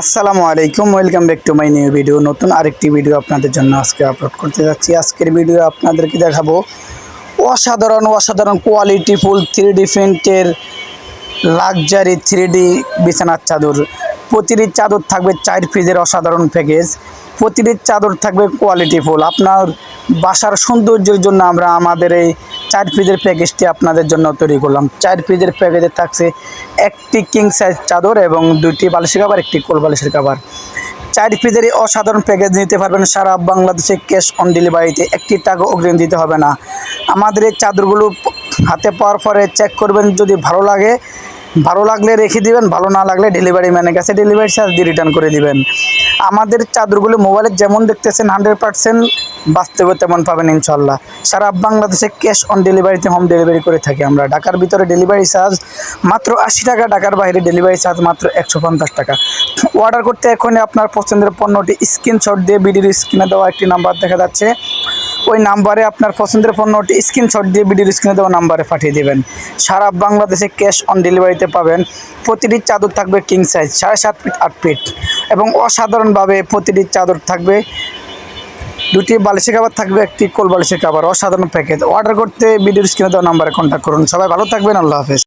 আসসালামু আলাইকুম, welcome back to my new video. নতুন আরেকটি ভিডিও আপনাদের জন্য আজকে আপলোড করতে যাচ্ছি। আজকের ভিডিও আপনাদেরকে দেখাবো অসাধারণ অসাধারণ কোয়ালিটি ফুল থ্রি ডি প্রিন্টের লাক্সারি থ্রি ডি বিছানার চাদর। প্রতিটি চাদর থাকবে চার পিসের অসাধারণ প্যাকেজ প্রতিটি চাদর থাকবে কোয়ালিটি ফুল আপনার বাসার সৌন্দর্যের জন্য আমরা আমাদের এই চার পিজের প্যাকেজটি আপনাদের জন্য তৈরি করলাম। চার পিজের প্যাকেজে থাকছে একটি কিং সাইজ চাদর এবং দুটি বালিশের কাবার একটি কোল বালিশের কাবার চার পিজের এই অসাধারণ প্যাকেজ নিতে পারবেন সারা বাংলাদেশে ক্যাশ অন ডেলিভারিতে একটি টাকা অগ্রিম দিতে হবে না। আমাদের এই চাদরগুলো হাতে পাওয়ার পরে চেক করবেন যদি ভালো লাগে। ভালো লাগলে রেখে দিবেন, ভালো না লাগলে ডেলিভারি ম্যানের কাছে ডেলিভারি চার্জ দিয়ে রিটার্ন করে দিবেন। আমাদের চাদরগুলো মোবাইলে যেমন দেখতেছেন হান্ড্রেড পার্সেন্ট বাস্তবে তেমন পাবেন ইনশাল্লাহ সারা বাংলাদেশে ক্যাশ অন ডেলিভারিতে হোম ডেলিভারি করে থাকি আমরা। ঢাকার ভিতরে ডেলিভারি চার্জ মাত্র আশি টাকা, ঢাকার বাইরে ডেলিভারি চার্জ মাত্র একশো পঞ্চাশ টাকা। অর্ডার করতে এখনই আপনার পছন্দের পণ্যটি স্ক্রিনশট দিয়ে ভিডিওর স্ক্রিনে দেওয়া একটি নাম্বার দেখা যাচ্ছে। ওই নাম্বারে আপনার পছন্দের পণ্যটি স্ক্রিনশট দিয়ে ভিডিওর স্ক্রিনে দেওয়া নাম্বারে পাঠিয়ে দেবেন। সারা বাংলাদেশে ক্যাশ অন ডেলিভারিতে পাবেন। প্রতিটি চাদর থাকবে কিং সাইজ সাড়ে সাত ফিট আট ফিট এবং অসাধারণভাবে প্রতিটি চাদর থাকবে। দুটি বালিশের কাবার থাকবে, একটি কোল বালিশের কাবার অসাধারণ প্যাকেজ অর্ডার করতে ভিডিওর স্ক্রিনে দেওয়া নাম্বারে কন্ট্যাক্ট করুন। সবাই ভালো থাকবেন, আল্লাহ হাফেজ।